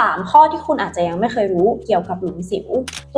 3 ข้อที่คุณอาจจะยังไม่เคยรู้เกี่ยวกับหลุมสิว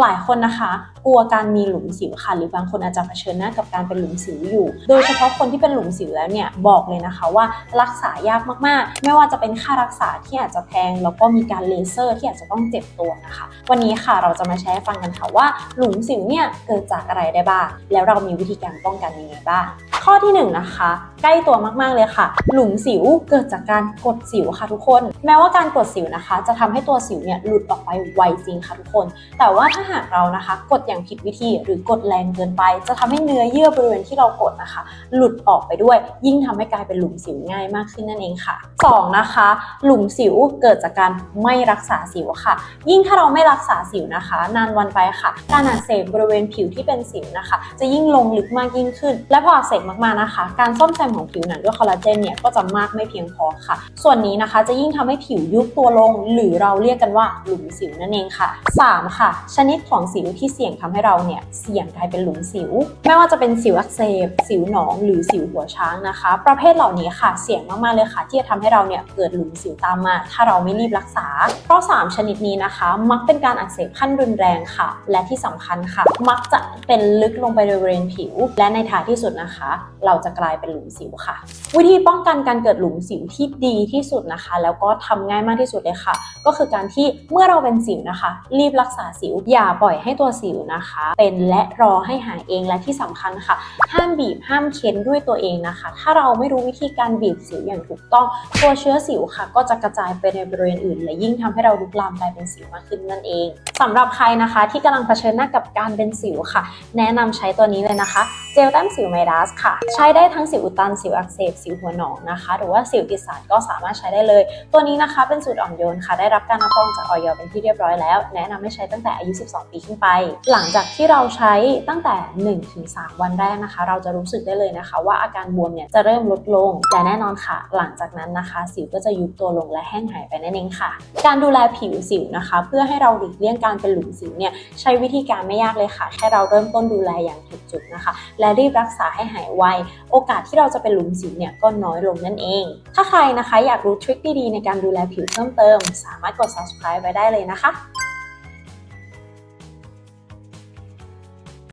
หลายคนนะคะ กลัวการมีหลุมสิวค่ะ หรือบางคนอาจจะเผชิญหน้ากับการเป็นหลุมสิวอยู่ โดยเฉพาะคนที่เป็นหลุมสิวแล้วเนี่ยบอกเลยนะคะว่ารักษายากมากๆ ไม่ว่าจะเป็นค่ารักษาที่อาจจะแพง แล้วก็มีการเลเซอร์ที่อาจจะต้องเจ็บตัวนะคะ วันนี้ค่ะเราจะมาแชร์ให้ฟังกันค่ะว่าหลุมสิวเนี่ยเกิดจากอะไรได้บ้าง แล้วเรามีวิธีการป้องกันยังไงบ้าง ข้อที่หนึ่งนะคะ ใกล้ตัวมากๆเลยค่ะ หลุมสิวเกิดจากการกดสิวค่ะทุกคน แม้ว่าการกดสิวนะคะ จะทำให้ตัวสิวเนี่ยหลุดออกไปไวจริงค่ะทุกคน แต่ว่าถ้าหากเรานะคะ กดอย่างผิดวิธีหรือกดแรงเกินไป จะทำให้เนื้อเยื่อบริเวณที่เรากดนะคะ หลุดออกไปด้วย ยิ่งทำให้กลายเป็นหลุมสิวง่ายมากขึ้นนั่นเองค่ะสองนะคะ หลุมสิวเกิดจากการไม่รักษาสิวค่ะ ยิ่งถ้าเราไม่รักษาสิวนะคะ นานวันไปค่ะ การอักเสบบริเวณผิวที่เป็นสิวนะคะ จะยิ่งลงลึกมากยิ่งขึ้น และพออักเสบมากๆนะคะ การซ่อมแซมของผิวหนังด้วยคอลลาเจนเนี่ยก็จะมากไม่เพียงพอค่ะ ส่วนนี้นะคะจะยิ่งทำให้ผิวยุบตัวลง หรือเราเรียกกันว่าหลุมสิวนั่นเองค่ะ 3 ค่ะ ชนิดของสิวที่เสี่ยงทำให้เราเนี่ยเสี่ยงกลายเป็นหลุมสิว ไม่ว่าจะเป็นสิวอักเสบ สิวหนอง หรือสิวหัวช้างนะคะ ประเภทเหล่านี้ค่ะเสี่ยงมากๆเลยค่ะ ที่จะทำให้เราเนี่ยเกิดหลุมสิวตามมา ถ้าเราไม่รีบรักษา เพราะ 3 ชนิดนี้นะคะ มักเป็นการอักเสบขั้นรุนแรงค่ะ และที่สำคัญค่ะ มักจะเป็นลึกลงไปในบริเวณผิว และในท้ายที่สุดนะคะ เราจะกลายเป็นหลุมสิวค่ะ วิธีป้องกันการเกิดหลุมสิวที่ดีที่สุดนะคะ แล้วก็ทำง่ายมากที่สุดเลยค่ะ ก็คือการที่เมื่อเราเป็นสิวนะคะ รีบรักษาสิว อย่าปล่อยให้ตัวสิวนะคะ เป็นและรอให้หายเองและที่สำคัญค่ะ ห้ามบีบห้ามเค้นด้วยตัวเองนะคะ ถ้าเราไม่รู้วิธีการบีบสิวอย่างถูกต้องตัวเชื้อสิวค่ะ ก็จะกระจายไปในบริเวณอื่น และยิ่งทำให้เราลุกลามกลายเป็นสิวมากขึ้นนั่นเองสำหรับใครนะคะ ที่กำลังเผชิญหน้ากับการเป็นสิวค่ะ แนะนำใช้ตัวนี้เลยนะคะ เจลแต้มสิวไมดัสค่ะ ใช้ได้ทั้งสิวอุดตัน สิวอักเสบ สิวหัวหนองนะคะ หรือว่าสิวติดสารก็สามารถใช้ได้เลย ตัวนี้นะคะเป็นสูตรอ่อนโยนค่ะ ได้รับการรับรองจากออยเป็นที่เรียบร้อยแล้ว แนะนำให้ใช้ตั้งแต่อายุ 12 ปีขึ้นไป หลังจากที่เราใช้ตั้งแต่ 1-3 วันแรกนะคะ เราจะรู้สึกได้เลยนะคะ ว่าอาการบวมเนี่ยจะเริ่มลดลงและแน่นอนค่ะ หลังจากนั้นนะคะ สิวก็จะยุบตัวลงและแห้งหายไปนั่นเองค่ะ การดูแลผิวสิวนะคะ เพื่อให้เราหลีกเลี่ยงการเป็นหลุมสิวเนี่ยใช้วิธีการไม่ยากเลยค่ะ แค่เราเริ่มต้นดูแลอย่างถูกจุดนะคะและรีบรักษาให้หายไว โอกาสที่เราจะเป็นหลุมสิวเนี่ยก็น้อยลงนั่นเอง ถ้าใครนะคะอยากรู้ทริคดีๆในการดูแลผิวเพิ่มเติม สามารถกด subscribe ไว้ได้เลยนะคะ